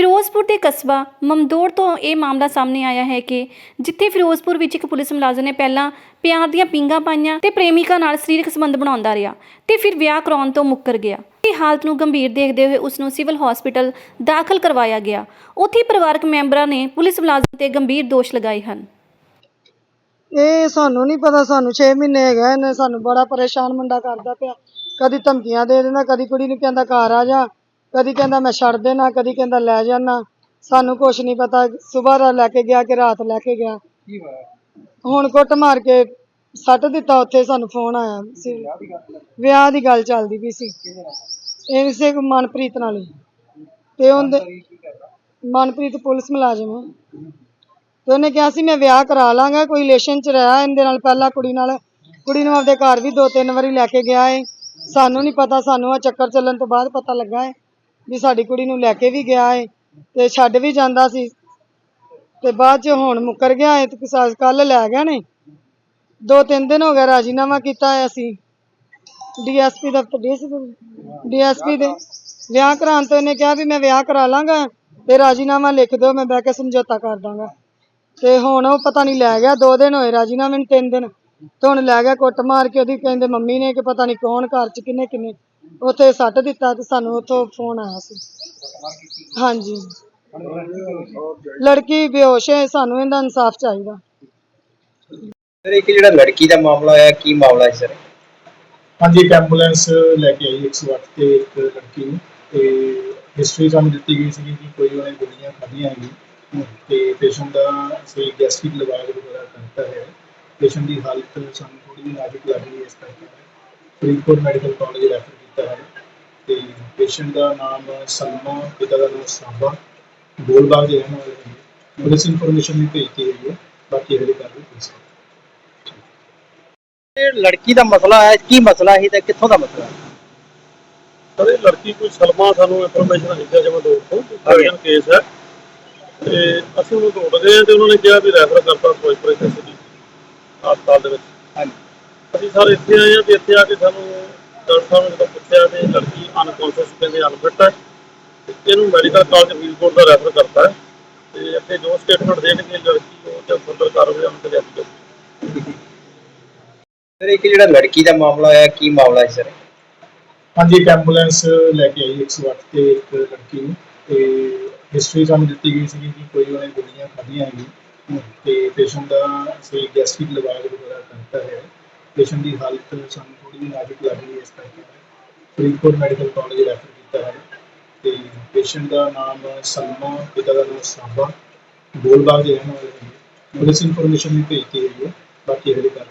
ਫਿਰੋਜ਼ਪੁਰ ਦੇ ਕਸਬਾ ਮਮਦੋੜ ਤੋਂ ਇਹ ਮਾਮਲਾ ਸਾਹਮਣੇ ਆਇਆ ਹੈ ਕਿ ਜਿੱਥੇ ਫਿਰੋਜ਼ਪੁਰ ਵਿੱਚ ਇੱਕ ਪੁਲਿਸ ਮੁਲਾਜ਼ਮ ਨੇ ਪਹਿਲਾਂ ਪਿਆਰ ਦੀਆਂ ਪਿੰਗਾਂ ਪਾਈਆਂ ਤੇ ਪ੍ਰੇਮਿਕਾ ਨਾਲ ਸਰੀਰਕ ਸੰਬੰਧ ਬਣਾਉਂਦਾ ਰਿਹਾ ਤੇ ਫਿਰ ਵਿਆਹ ਕਰਾਉਣ ਤੋਂ ਮੁੱਕਰ ਗਿਆ। ਇਹ ਹਾਲਤ ਨੂੰ ਗੰਭੀਰ ਦੇਖਦੇ ਹੋਏ ਉਸ ਨੂੰ ਸਿਵਲ ਹਸਪੀਟਲ ਦਾਖਲ ਕਰਵਾਇਆ ਗਿਆ। ਉੱਥੇ ਪਰਿਵਾਰਕ ਮੈਂਬਰਾਂ ਨੇ ਪੁਲਿਸ ਮੁਲਾਜ਼ਮ ਤੇ ਗੰਭੀਰ ਦੋਸ਼ ਲਗਾਏ ਹਨ। ਇਹ ਸਾਨੂੰ ਨਹੀਂ ਪਤਾ, ਸਾਨੂੰ 6 ਮਹੀਨੇ ਹੋ ਗਏ ਨੇ ਸਾਨੂੰ ਬੜਾ ਪਰੇਸ਼ਾਨ ਮੁੰਡਾ ਕਰਦਾ ਪਿਆ। ਕਦੀ ਧਮਕੀਆਂ ਦੇ ਦਿੰਦਾ, ਕਦੀ ਕੁੜੀ ਨੂੰ ਕਹਿੰਦਾ ਘਰ ਆ ਜਾ। ਕਦੀ ਕਹਿੰਦਾ ਮੈਂ ਛੱਡ ਦੇਣਾ ਕਦੀ ਕਹਿੰਦਾ ਲੈ ਜਾਣਾ। ਸਾਨੂੰ ਕੁਝ ਨਹੀਂ ਪਤਾ ਸਵੇਰ ਲੈ ਕੇ ਗਿਆ ਕਿ ਰਾਤ ਲੈ ਕੇ ਗਿਆ। ਹੁਣ ਕੁੱਟ ਮਾਰ ਕੇ ਸੱਟ ਦਿੱਤਾ ਉੱਥੇ ਸਾਨੂੰ ਫੋਨ ਆਇਆ ਸੀ। ਵਿਆਹ ਦੀ ਗੱਲ ਚੱਲਦੀ ਪਈ। ਸੀ। ਇਹ ਇਸੇ ਮਨਪ੍ਰੀਤ ਨਾਲ ਹੀ। ਤੇ ਉਹਦੇ ਮਨਪ੍ਰੀਤ ਪੁਲਿਸ ਮੁਲਾਜ਼ਮ ਹੈ। ਤੇ ਉਹਨੇ ਕਿਹਾ ਸੀ ਮੈਂ ਵਿਆਹ ਕਰਾ ਲਾਂਗਾ ਕੋਈ ਰਿਲੇਸ਼ਨ ਚ ਰਿਹਾ ਇਹਦੇ ਨਾਲ ਪਹਿਲਾਂ ਕੁੜੀ ਨਾਲ। ਕੁੜੀ ਨੂੰ ਆਪਦੇ ਘਰ ਵੀ ਦੋ ਤਿੰਨ ਵਾਰੀ ਲੈ ਕੇ ਗਿਆ ਏ। ਸਾਨੂੰ ਨਹੀਂ ਪਤਾ ਸਾਨੂੰ ਆ ਚੱਕਰ ਚੱਲਣ ਤੋਂ ਬਾਅਦ ਪਤਾ ਲੱਗਾ ਏ। ਵੀ ਸਾਡੀ ਕੁੜੀ ਨੂੰ ਲੈ ਕੇ ਵੀ ਗਿਆ ਏ ਤੇ ਛੱਡ ਵੀ ਜਾਂਦਾ ਸੀ ਤੇ ਬਾਅਦ ਚ ਹੁਣ ਮੁੱਕਰ ਗਿਆ ਏ ਤੇ ਕੱਲ ਲੈ ਗਿਆ ਨੇ। ਦੋ ਤਿੰਨ ਦਿਨ ਹੋ ਗਿਆ ਰਾਜੀਨਾਮਾ ਕੀਤਾ ਹੈ ਅਸੀਂ ਡੀਐਸਪੀ ਦਫ਼ਤਰ ਡੀਐਸਪੀ ਦੇ। ਵਿਆਹ ਕਰਾਉਣ ਤੋਂ ਇਹਨੇ ਕਿਹਾ ਵੀ ਮੈਂ ਵਿਆਹ ਕਰਾ ਲਾਂਗਾ ਤੇ ਰਾਜੀਨਾਮਾ ਲਿਖ ਦਿਓ, ਮੈਂ ਬਹਿ ਕੇ ਸਮਝੌਤਾ ਕਰ ਦਾਂਗਾ। ਤੇ ਹੁਣ ਉਹ ਪਤਾ ਨਹੀਂ ਲੈ ਗਿਆ, ਦੋ ਦਿਨ ਹੋਏ ਰਾਜੀਨਾਮੇ ਨੂੰ ਤਿੰਨ ਦਿਨ। ਤੇ ਹੁਣ ਲੈ ਗਿਆ ਕੁੱਟ ਮਾਰ ਕੇ ਉਹਦੀ ਕਹਿੰਦੇ ਮੰਮੀ ਨੇ ਕਿ ਪਤਾ ਨਹੀਂ ਕੌਣ ਘਰ ਚ ਕਿੰਨੇ ਕਿੰਨੇ ਉੱਥੇ ਸੱਟ ਦਿੱਤਾ ਤੇ ਸਾਨੂੰ ਉੱਥੋਂ ਫੋਨ ਆਇਆ ਸੀ। ਹਾਂਜੀ। ਲੜਕੀ ਬੇਹੋਸ਼ ਹੈ ਸਾਨੂੰ ਇਹਦਾ ਇਨਸਾਫ ਚਾਹੀਦਾ। ਸਰ ਇੱਕ ਜਿਹੜਾ ਲੜਕੀ ਦਾ ਮਾਮਲਾ ਹੋਇਆ ਕੀ ਮਾਮਲਾ ਹੈ ਸਰ? ਹਾਂਜੀ ਇੱਕ ਐਂਬੂਲੈਂਸ ਲੈ ਕੇ ਆਈ 108 ਤੇ ਇੱਕ ਲੜਕੀ ਨੂੰ ਤੇ ਹਿਸਟਰੀ ਸਾਨੂੰ ਦਿੱਤੀ ਗਈ ਸੀ ਕਿ ਕੋਈ ਉਹਨੇ ਗੋਲੀਆਂ ਖਾਧੀਆਂ ਹੈਗੀਆਂ ਤੇ ਪੇਸ਼ੈਂਟ ਦਾ ਸਹੀ ਗੈਸਟ੍ਰਿਕ ਲਵਾਗ ਵਗੈਰਾ ਕਰਤਾ ਹੈ। ਪੇਸ਼ੈਂਟ ਦੀ ਹਾਲਤ ਸਾਨੂੰ ਥੋੜੀ ਜਿਹੀ ਨਾਜ਼ੁਕ ਲੱਗ ਰਹੀ ਹੈ ਇਸ ਕਰਕੇ। ਫਰੀਦਕੋਟ ਮੈਡੀਕਲ ਕਾਲਜ ਰੈਫਰ ਕੀਤਾ ਹੈ। ਤੇ ਪੇਸ਼ੈਂਟ ਦਾ ਨਾਮ ਸਲਮਾ ਪਿਤਾ ਦਾ ਨਾਮ ਸਾਬਾ। ਗੋਲਬਾਗ ਦੇ ਰਹਿਣ ਵਾਲੇ ਨੇ। ਪੁਲਿਸ ਇਨਫੋਰਮੇਸ਼ਨ ਵੀ ਭੇਜਤੀ ਹੈ। ਬਾਕੀ ਅਗਲੀ ਕਾਰਵਾਈ ਪੁਲਿਸ ਇਹ ਲੜਕੀ ਦਾ ਮਸਲਾ ਹੈ। ਕੀ ਮਸਲਾ ਹੈ? ਤੇ ਕਿੱਥੋਂ ਦਾ ਮਸਲਾ ਹੈ? ਸਰ ਇਹ ਲੜਕੀ ਕੋਈ ਸਲਮਾ ਸਾਨੂੰ ਇਨਫੋਰਮੇਸ਼ਨ ਆਈ ਹੈ ਜਮਾ ਦੋ ਤੋਂ। ਅਰਜਨ ਕੇਸ ਹੈ। ਤੇ ਅਸੀਂ ਉਹਨੂੰ ਢੂੰਡ ਗਏ ਤੇ ਉਹਨਾਂ ਨੇ ਕਿਹਾ ਵੀ ਰੈਫਰ ਕਰਤਾ ਫਿਰੋਜ਼ਪੁਰ ਯੂਨੀਵਰਸਿਟੀ ਹਸਪਤਾਲ ਦੇ ਵਿੱਚ। ਹਾਂਜੀ। ਅਸੀਂ ਸਾਰੇ ਇੱਥੇ ਆਏ ਹਾਂ ਤੇ ਇੱਥੇ ਆ ਕੇ ਸਾਨੂੰ ਡਾਕਟਰ ਸਾਹਿਬ ਨੇ ਜਦੋਂ ਪੁੱਛਿਆ ਤੇ ਲੜਕੀ ਅਨਕੌਂਸ਼ੀਅਸ ਕਹਿੰਦੇ ਅਨਫਿਟ ਹੈ ਤੇ ਇਹਨੂੰ ਮੈਡੀਕਲ ਕਾਲਜ ਫਰੀਦਕੋਟ ਦਾ ਰੈਫਰ ਕਰਤਾ ਹੈ। ਤੇ ਅੱਗੇ ਜੋ ਸਟੇਟਮੈਂਟ ਦੇਣਗੇ ਲੜਕੀ ਉਹ ਤੇ ਫਰਦਰ ਕਾਰਵਾਈ ਉਹਨਾਂ ਤੇ ਜਾਊਗੀ। ਸਰ ਇੱਕ ਜਿਹੜਾ ਲੜਕੀ ਦਾ ਮਾਮਲਾ ਹੋਇਆ ਕੀ ਮਾਮਲਾ ਹੈ ਸਰ? ਹਾਂਜੀ ਇੱਕ ਐਂਬੂਲੈਂਸ ਲੈ ਕੇ ਆਈ 108 ਤੇ ਇੱਕ ਲੜਕੀ ਨੂੰ। ਤੇ ਹਿਸਟਰੀ ਸਾਨੂੰ ਦਿੱਤੀ ਗਈ ਸੀ ਕਿ ਕੋਈ ਉਹਨੇ ਗੋਲੀਆਂ ਖਾਧੀਆਂ ਹੈਗੀਆਂ। ਤੇ ਪੇਸ਼ੈਂਟ ਦਾ ਸਹੀ ਗੈਸਟ੍ਰਿਕ ਲਵਾਗ ਵਗੈਰਾ ਕਰਤਾ ਹੈ। ਪੇਸ਼ੈਂਟ ਦੀ ਹਾਲਤ ਸਾਨੂੰ ਥੋੜੀ ਜਿਹੀ ਨਾਜ਼ੁਕ ਲੱਗ ਰਹੀ ਹੈ ਇਸ ਕਰਕੇ। ਫਰੀਦਕੋਟ ਮੈਡੀਕਲ ਕਾਲਜ ਰੈਫਰ ਕੀਤਾ ਹੈ ਤੇ ਪੇਸ਼ੈਂਟ ਦਾ ਨਾਮ ਸਲਮਾ, ਪਿਤਾ ਦਾ ਨਾਮ ਸਾਬਾ। ਗੋਲਬਾਗ ਦੇ ਰਹਿਣ ਵਾਲੇ ਨੇ। ਪੁਲਿਸ ਇਨਫੋਰਮੇਸ਼ਨ ਵੀ ਭੇਜਤੀ ਹੋਈ ਹੈ। ਬਾਕੀ ਅਗਲੀ ਕਾਰਵਾਈ